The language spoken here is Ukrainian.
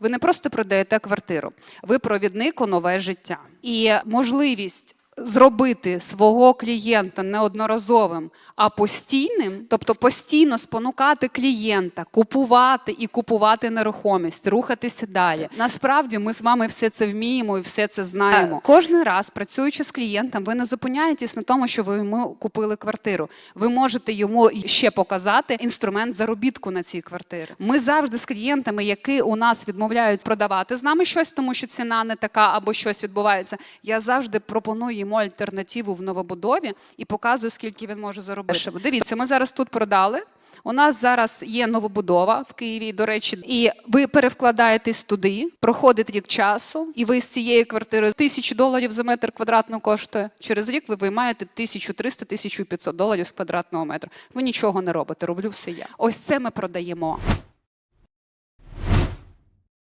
Ви не просто продаєте квартиру, ви провідник у нове життя. І можливість зробити свого клієнта не одноразовим, а постійним, тобто постійно спонукати клієнта, купувати і купувати нерухомість, рухатися далі. Насправді ми з вами все це вміємо і все це знаємо. Кожен раз, працюючи з клієнтом, ви не зупиняєтесь на тому, що ви йому купили квартиру. Ви можете йому ще показати інструмент заробітку на цій квартирі. Ми завжди з клієнтами, які у нас відмовляють продавати з нами щось, тому що ціна не така або щось відбувається. Я завжди пропоную йому альтернативу в новобудові і показую, скільки він може заробити. Дивіться, ми зараз тут продали. У нас зараз є новобудова в Києві, до речі, і ви перевкладаєтесь туди, проходить рік часу, і ви з цієї квартири тисячу доларів за метр квадратного коштує. Через рік ви виймаєте 1300-1500 доларів з квадратного метра. Ви нічого не робите, роблю все я. Ось це ми продаємо.